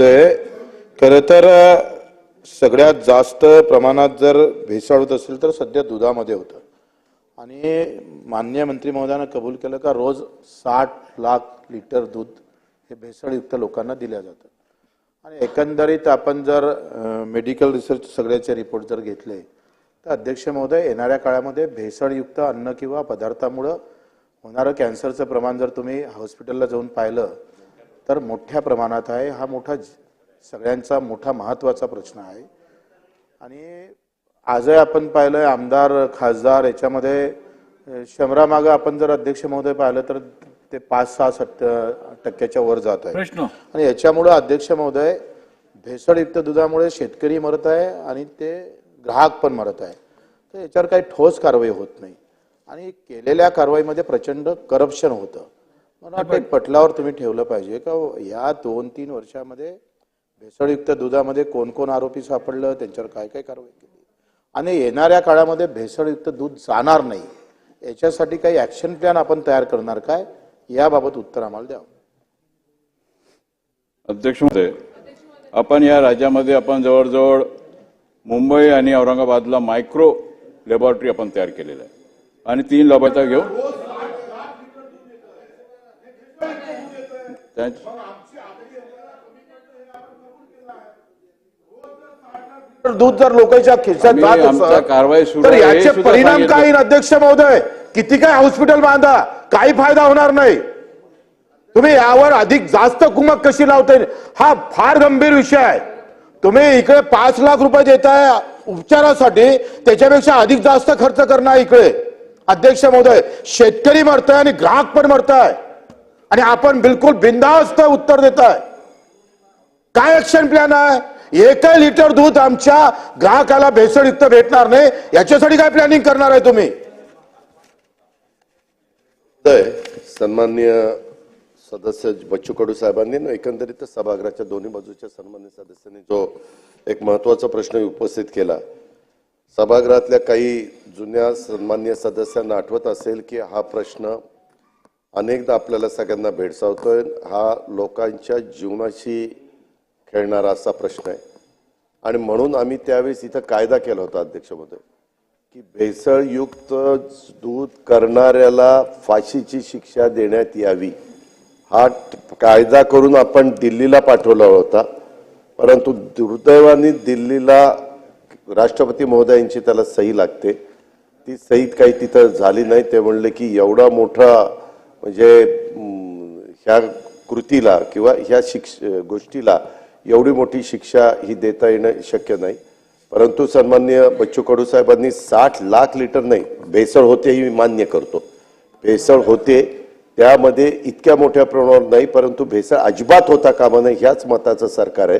ते खरं तर सगळ्यात जास्त प्रमाणात जर भेसळ होत असेल तर सध्या दुधामध्ये होतं. आणि मान्य मंत्री महोदयानं कबूल केलं का रोज साठ लाख लिटर दूध हे भेसळयुक्त लोकांना दिल्या जातं. आणि एकंदरीत आपण जर मेडिकल रिसर्च सगळ्याचे रिपोर्ट जर घेतले तर अध्यक्ष महोदय येणाऱ्या काळामध्ये भेसळयुक्त अन्न किंवा पदार्थामुळं होणारं कॅन्सरचं प्रमाण जर तुम्ही हॉस्पिटलला जाऊन पाहिलं तर मोठ्या प्रमाणात आहे. हा मोठा सगळ्यांचा मोठा महत्त्वाचा प्रश्न आहे. आणि आजही आपण पाहिलंय आमदार खासदार याच्यामध्ये शंभरामागं आपण जर अध्यक्ष महोदय पाहिलं तर ते पाच सहा सत्य टक्क्याच्या वर जात आहे. आणि याच्यामुळं अध्यक्ष महोदय भेसळयुक्त दुधामुळे शेतकरी मरत आहे आणि ते ग्राहक पण मरत आहे. तर याच्यावर काही ठोस कारवाई होत नाही. आणि केलेल्या कारवाईमध्ये प्रचंड करप्शन होतं. मला पटलावर तुम्ही ठेवलं पाहिजे. का या दोन तीन वर्षामध्ये भेसळयुक्त दुधामध्ये कोण कोण आरोपी सापडलं त्यांच्यावर काय काय कारवाई केली? आणि येणाऱ्या काळामध्ये भेसळयुक्त दूध जाणार नाही याच्यासाठी काही ऍक्शन प्लॅन आपण तयार करणार काय? याबाबत उत्तर आम्हाला द्यावं अध्यक्ष महोदय आपण या राज्यामध्ये आपण जवळजवळ मुंबई आणि औरंगाबादला मायक्रो लॅबॉरेटरी आपण तयार केलेलं आहे. आणि तीन लाभार्थी घेऊन त्या- तर दूध जर लोकांच्या खिशात जात असेल, तर याचे परिणाम. काय अध्यक्ष महोदय? किती काय हॉस्पिटल बांधा काही फायदा होणार नाही. तुम्ही यावर अधिक जास्त कुमक कशी लावता येईल हा फार गंभीर विषय आहे. तुम्ही इकडे पाच लाख रुपये देताय उपचारासाठी त्याच्यापेक्षा अधिक जास्त खर्च करणार इकडे. अध्यक्ष महोदय शेतकरी मरताय आणि ग्राहक पण मरताय. आणि आपण बिलकुल बिंदास्त उत्तर देताय. काय ऍक्शन प्लॅन आहे? एकही लिटर दूध आमच्या ग्राहकाला भेसळयुक्त भेटणार नाही. याच्यासाठी काय प्लॅनिंग करणार आहे तुम्ही? सन्मान्य सन्माननीय सदस्य बच्चू कडू साहेबांनी ना एकंदरीत सभागृहाच्या दोन्ही बाजूच्या सन्मान्य सदस्यांनी जो एक महत्त्वाचा प्रश्न उपस्थित केला. सभागृहातल्या काही जुन्या सन्मान्य सदस्यांना आठवत असेल की हा प्रश्न अनेकदा आपल्याला सगळ्यांना भेडसावतोय. हा लोकांच्या जीवनाशी खेळणारा असा प्रश्न आहे. आणि म्हणून आम्ही त्यावेळेस इथं कायदा केला होता अध्यक्षमध्ये की भेसळयुक्त दूध करणाऱ्याला फाशीची शिक्षा देण्यात यावी. हा कायदा करून आपण दिल्लीला पाठवला होता. परंतु दुर्दैवाने दिल्लीला राष्ट्रपती महोदयांची त्याला सही लागते. ती सही काही तिथं झाली नाही. ते म्हणले की एवढा मोठा म्हणजे ह्या कृतीला किंवा ह्या शिक्ष गोष्टीला एवढी मोठी शिक्षा ही देता येणं शक्य नाही. परंतु सन्मान्य बच्चू कडू साहेबांनी साठ लाख लिटर नाही भेसळ होते ही मी मान्य करतो. भेसळ होते त्यामध्ये इतक्या मोठ्या प्रमाणावर नाही परंतु भेसळ अजिबात होता कामा नये ह्याच मताचं सरकार आहे.